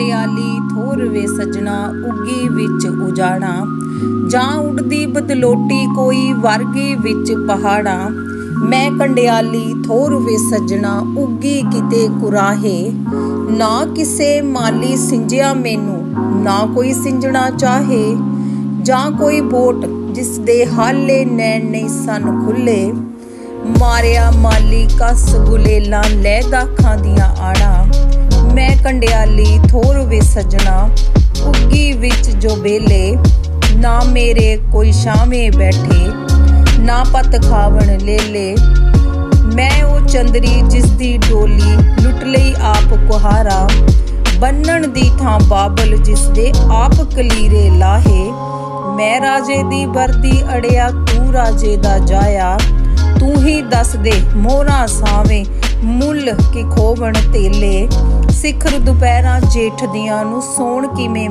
ਕੰਡਿਆਲੀ ਥੋਰ ਵੇ ਸਜਣਾ ਉੱਗੀ ਵਿੱਚ ਉਜਾੜਾ। ਜਾਂ ਉੱਡਦੀ ਬਦਲੋਟੀ ਕੋਈ ਵਰਗੀ ਵਿੱਚ ਪਹਾੜਾਂ। ਮੈਂ ਕੰਡਿਆਲੀ ਥੋਰ ਵੇ ਸਜਣਾ ਉੱਗੀ ਕਿਤੇ ਕੁਰਾਹੇ। ਨਾ ਕਿਸੇ ਮਾਲੀ ਸਿੰਜਿਆ ਮੈਨੂੰ, ਨਾ ਕੋਈ ਸਿੰਜਣਾ ਚਾਹੇ। ਜਾਂ ਕੋਈ ਬੋਟ ਜਿਸ ਦੇ ਹਾਲੇ ਨੈਣ ਨਹੀਂ ਸਨ ਖੁੱਲੇ। ਮਾਰਿਆ ਮਾਲੀ ਕਸ ਗੁਲੇਲਾਂ ਲੈਦਾ ਖਾਂਦੀਆਂ ਆੜਾ। ਮੈਂ ਕੰਡਿਆਲੀ ਥੋਰ ਵੇ ਸਜਣਾ, ਉੱਗੀ ਵਿੱਚ ਜੋ ਬੇਲੇ, ਨਾ ਮੇਰੇ ਕੋਈ ਸ਼ਾਮੇ ਬੈਠੇ, ਨਾ ਪਤ ਖਾਵਣ ਲੇਲੇ। ਮੈਂ ਉਹ ਚੰਦਰੀ ਜਿਸ ਦੀ ਡੋਲੀ ਲੁੱਟ ਲਈ ਆਪ ਕੁਹਾਰਾ, ਬੰਨਣ ਦੀ ਥਾਂ ਬਾਬਲ ਜਿਸ ਦੇ ਆਪ ਕਲੀਰੇ ਲਾਹੇ। ਮੈਂ ਰਾਜੇ ਦੀ ਵਰਦੀ ਅੜਿਆ, ਤੂੰ ਰਾਜੇ ਦਾ ਜਾਇਆ। ਤੂੰ ਹੀ ਦੱਸ ਦੇ ਮੋਹਰਾ ਸਾਵੇਂ ਮੁੱਲ ਕਿ ਖੋਵਣ ਤੇਲੇ। ਸਿਖਰ ਦੁਪਹਿਰਾਂ ਜੇਠ ਦੀਆਂ ਨੂੰ ਸੌਣ ਕਿਵੇਂ